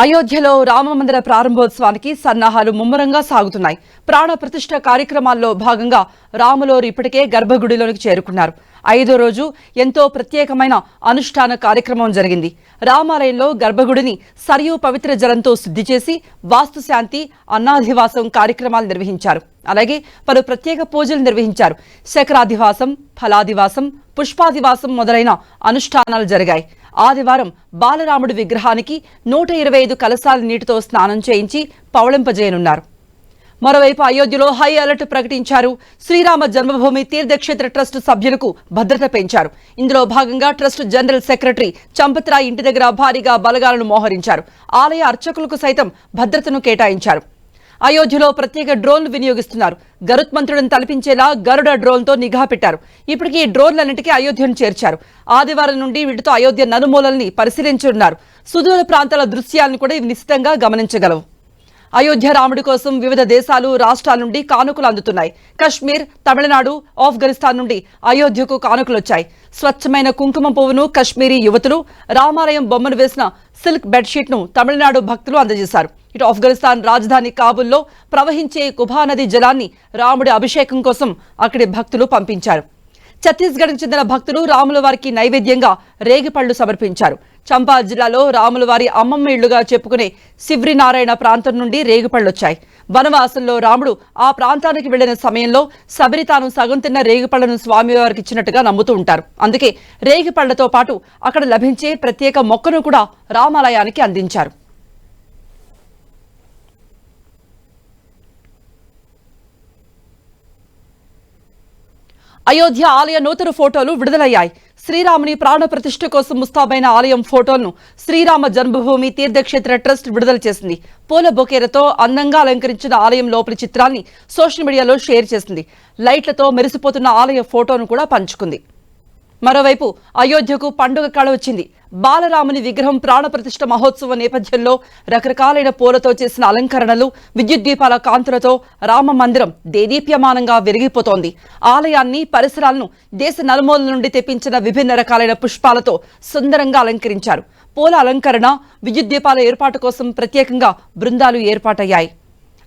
అయోధ్యలో రామమందిర ప్రారంభోత్సవానికి సన్నాహాలు ముమ్మరంగా సాగుతున్నాయి. ప్రాణ ప్రతిష్ట కార్యక్రమాల్లో భాగంగా రాములోరు ఇప్పటికే గర్భగుడిలోనికి చేరుకున్నారు. ఐదో రోజు ఎంతో ప్రత్యేకమైన అనుష్ఠాన కార్యక్రమం జరిగింది. రామాలయంలో గర్భగుడిని సరియు పవిత్ర జలంతో శుద్ధి చేసి వాస్తుశాంతి అన్నాధివాసం కార్యక్రమాలు నిర్వహించారు. అలాగే పలు ప్రత్యేక పూజలు నిర్వహించారు. శకరాధివాసం ఫలాదివాసం పుష్పాధివాసం మొదలైన అనుష్ఠానాలు జరిగాయి. ఆదివారం బాలరాముడి విగ్రహానికి నూట ఇరవై ఐదు కలశాల నీటితో స్నానం చేయించి పవళింపజేయనున్నారు మరోవైపు అయోధ్యలో హై అలర్ట్ ప్రకటించారు. శ్రీరామ జన్మభూమి తీర్థక్షేత్ర ట్రస్ట్ సభ్యులకు భద్రత పెంచారు. ఇందులో భాగంగా ట్రస్ట్ జనరల్ సెక్రటరీ చంపత్రాయ్ ఇంటి దగ్గర భారీగా బలగాలను మోహరించారు. ఆలయ అర్చకులకు సైతం భద్రతను కేటాయించారు. అయోధ్యలో ప్రత్యేక డ్రోన్లు వినియోగిస్తున్నారు. గరుత్మంతుడిని తలపించేలా గరుడ డ్రోన్తో నిఘా పెట్టారు. ఇప్పటికీ ఈ డ్రోన్లన్నింటికీ అయోధ్యను చేర్చారు. ఆదివారం నుండి వీటితో అయోధ్య నలుమూలల్ని పరిశీలించనున్నారు. సుదూర ప్రాంతాల దృశ్యాలను కూడా ఇవి నిశ్చితంగా గమనించగలవు. అయోధ్య రాముడి కోసం వివిధ దేశాలు రాష్ట్రాల నుండి కానుకలు అందుతున్నాయి. కశ్మీర్ తమిళనాడు ఆఫ్ఘనిస్తాన్ నుండి అయోధ్యకు కానుకలు వచ్చాయి స్వచ్ఛమైన కుంకుమ పువ్వును కశ్మీరీ యువతులు రామాలయం బొమ్మను వేసిన సిల్క్ బెడ్షీట్ను తమిళనాడు భక్తులు అందజేశారు. ఇటు ఆఫ్ఘనిస్తాన్ రాజధాని కాబుల్లో ప్రవహించే కుభానది జలాన్ని రాముడి అభిషేకం కోసం అక్కడి భక్తులు పంపించారు. ఛత్తీస్గఢ్ చెందిన భక్తులు రాముల వారికి నైవేద్యంగా రేగిపళ్ళు సమర్పించారు. చంపా జిల్లాలో రాములవారి అమ్మమ్మ ఇళ్ళుగా చెప్పుకునే శివ్రినారాయణ ప్రాంతం నుండి రేగిపళ్ళొచ్చాయి. వనవాసంలో రాముడు ఆ ప్రాంతానికి వెళ్ళిన సమయంలో శబరి తాను సగం తిన్న రేగిపళ్ళను స్వామివారికి ఇచ్చినట్టుగా నమ్ముతూ ఉంటారు. అందుకే రేగిపళ్ళతో పాటు అక్కడ లభించే ప్రత్యేక మొక్కను కూడా రామాలయానికి అందించారు. అయోధ్య ఆలయ నూతన ఫోటోలు విడుదలయ్యాయి. శ్రీరాముని ప్రాణ ప్రతిష్ఠ కోసం ముస్తాబైన ఆలయం ఫోటోలను శ్రీరామ జన్మభూమి తీర్థక్షేత్ర ట్రస్ట్ విడుదల చేసింది. పూల బొకేరతో అందంగా అలంకరించిన ఆలయం లోపలి చిత్రాన్ని సోషల్ మీడియాలో షేర్ చేసింది. లైట్లతో మెరిసిపోతున్న ఆలయ ఫోటోను కూడా పంచుకుంది. మరోవైపు అయోధ్యకు పండుగ కళ వచ్చింది. బాలరాముని విగ్రహం ప్రాణప్రతిష్ఠ మహోత్సవ నేపథ్యంలో రకరకాలైన పూలతో చేసిన అలంకరణలు విద్యుత్ దీపాల కాంతులతో రామ మందిరం దేదీప్యమానంగా విరిగిపోతోంది. ఆలయాన్ని పరిసరాలను దేశ నలుమూలల నుండి తెప్పించిన విభిన్న రకాలైన పుష్పాలతో సుందరంగా అలంకరించారు. పూల అలంకరణ విద్యుత్ దీపాల ఏర్పాటు కోసం ప్రత్యేకంగా బృందాలు ఏర్పాటయ్యాయి.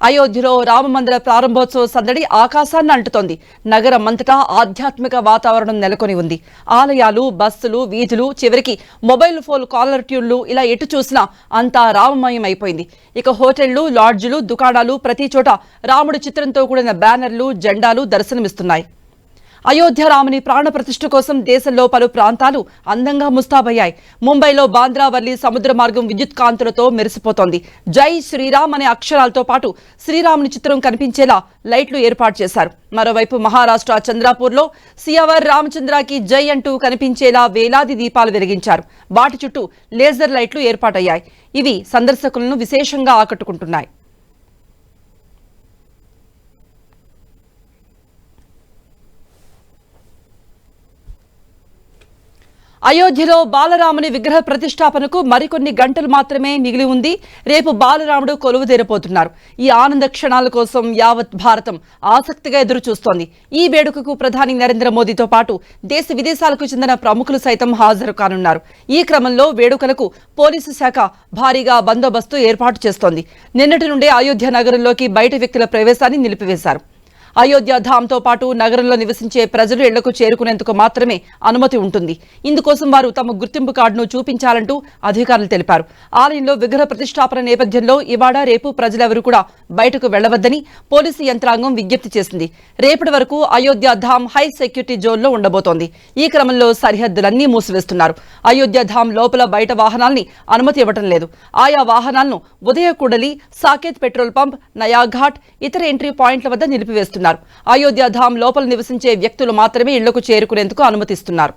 అయోధ్యలో రామమందిర ప్రారంభోత్సవ సందడి ఆకాశాన్ని అంటుతోంది. నగరం అంతటా ఆధ్యాత్మిక వాతావరణం నెలకొని ఉంది. ఆలయాలు బస్సులు వీధులు చివరికి మొబైల్ ఫోన్ కాలర్ ట్యూన్లు ఇలా ఎటు చూసినా అంతా రామమయం అయిపోయింది ఇక హోటళ్ళు లాడ్జులు దుకాణాలు ప్రతి చోట రాముడి చిత్రంతో కూడిన బ్యానర్లు జెండాలు దర్శనమిస్తున్నాయి. అయోధ్య రాముని ప్రాణ ప్రతిష్ఠ కోసం దేశంలో పలు ప్రాంతాలు అందంగా ముస్తాబయ్యాయి. ముంబైలో బాంద్రావర్లి సముద్ర మార్గం విద్యుత్ కాంతులతో మెరిసిపోతోంది. జై శ్రీరామ్ అనే అక్షరాలతో పాటు శ్రీరాముని చిత్రం కనిపించేలా లైట్లు ఏర్పాటు చేశారు. మరోవైపు మహారాష్ట్ర చంద్రాపూర్లో సియావర్ రామచంద్రకి జై అంటూ కనిపించేలా వేలాది దీపాలు వెలిగించారు. వాటి చుట్టూ లేజర్ లైట్లు ఏర్పాటయ్యాయి. ఇవి సందర్శకులను విశేషంగా ఆకట్టుకుంటున్నాయి. అయోధ్యలో బాలరాముని విగ్రహ ప్రతిష్టాపనకు మరికొన్ని గంటలు మాత్రమే మిగిలి ఉంది. రేపు బాలరాముడు కొలువు తీరపోతున్నారు ఈ ఆనంద క్షణాల కోసం యావత్ భారతం ఆసక్తిగా ఎదురు చూస్తోంది ఈ వేడుకకు ప్రధాని నరేంద్ర మోదీతో పాటు దేశ విదేశాలకు చెందిన ప్రముఖులు సైతం హాజరు కానున్నారు. ఈ క్రమంలో వేడుకలకు పోలీసు శాఖ భారీగా బందోబస్తు ఏర్పాటు చేస్తోంది. నిన్నటి నుండే అయోధ్య నగరంలోకి బయట వ్యక్తుల ప్రవేశాన్ని నిలిపివేశారు. అయోధ్య ధామ్తో పాటు నగరంలో నివసించే ప్రజలు ఇళ్ళకు చేరుకునేందుకు మాత్రమే అనుమతి ఉంటుంది. ఇందుకోసం వారు తమ గుర్తింపు కార్డును చూపించాలంటూ అధికారులు తెలిపారు. ఆలయంలో విగ్రహ ప్రతిష్టాపన నేపథ్యంలో ఇవాడ రేపు ప్రజలెవరూ కూడా బయటకు వెళ్ళవద్దని పోలీసు యంత్రాంగం విజ్ఞప్తి చేసింది. రేపటి వరకు అయోధ్య ధామ్ హై సెక్యూరిటీ జోన్లో ఉండబోతోంది. ఈ క్రమంలో సరిహద్దులన్నీ మూసివేస్తున్నారు. అయోధ్య ధామ్ లోపల బయట వాహనాల్ని అనుమతి ఇవ్వటం లేదు. ఆయా వాహనాలను ఉదయకూడలి సాకేత్ పెట్రోల్ పంప్ నయాఘాట్ ఇతర ఎంట్రీ పాయింట్ల వద్ద నిలిపివేస్తున్నారు. అయోధ్య ధామ్ లోపల నివసించే వ్యక్తులు మాత్రమే ఇళ్ళకు చేరుకునేందుకు అనుమతిస్తున్నారు.